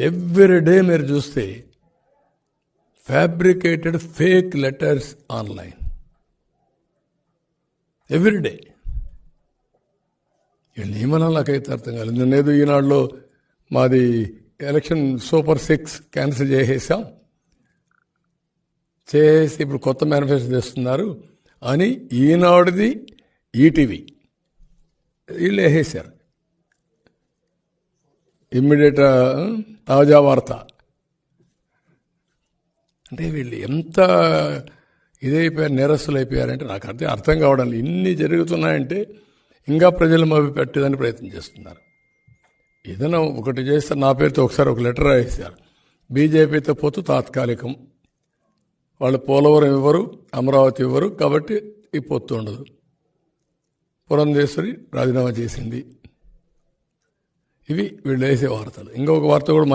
Every day మీరు చూస్తే fabricated fake letters online every day వీళ్ళు నియమనం నాకైతే అర్థం కాలేదు. లేదు ఈనాడులో మాది ఎలక్షన్ సూపర్ సిక్స్ క్యాన్సిల్ చేసేసాం. చేసి ఇప్పుడు కొత్త మేనిఫెస్టో చేస్తున్నారు అని ఈనాడుది ఈటీవీ. వీళ్ళు వేసేసారు ఇమ్మీడియట్ తాజా వార్త. అంటే వీళ్ళు ఎంత ఇదైపోయారు నేరస్తులు అయిపోయారంటే నాకు అర్థం అర్థం కావడం లేదు. ఇన్ని జరుగుతున్నాయంటే ఇంకా ప్రజలు మభి పెట్టేదని ప్రయత్నం చేస్తున్నారు. ఏదైనా ఒకటి చేస్తే నా పేరుతో ఒకసారి ఒక లెటర్ రాసేశారు. బీజేపీతో పోతూ తాత్కాలికం. వాళ్ళు పోలవరం ఇవ్వరు అమరావతి ఇవ్వరు కాబట్టి ఈ పొత్తు ఉండదు. పురంధేశ్వరి రాజీనామా చేసింది. ఇవి వీళ్ళు వేసే వార్తలు. ఇంకొక వార్త కూడా